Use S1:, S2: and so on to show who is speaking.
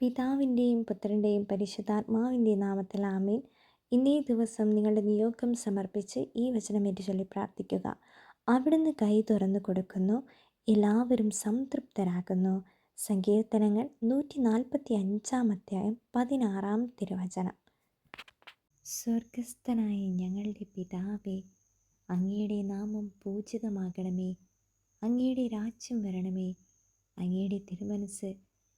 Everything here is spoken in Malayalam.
S1: പിതാവിന്റെയും പുത്രന്റെയും പരിശുദ്ധാത്മാവിന്റെയും നാമത്തിൽ ആമേൻ. ഇന്നേ ദിവസം നിങ്ങളുടെ നിയോഗം സമർപ്പിച്ച് ഈ വചനം ചൊല്ലി പ്രാർത്ഥിക്കുക. അവിടുന്ന് കൈ തുറന്നു കൊടുക്കുന്നു. എല്ലാവരും സംതൃപ്തരാകുന്നു. സങ്കീർത്തനങ്ങൾ നൂറ്റി നാൽപ്പത്തി അഞ്ചാം അധ്യായം പതിനാറാം തിരുവചനം. സ്വർഗസ്ഥനായ ഞങ്ങളുടെ പിതാവേ അങ്ങയുടെ നാമം പൂജിതമാകണമേ. അങ്ങയുടെ രാജ്യം വരണമേ. അങ്ങയുടെ തിരുമനസ്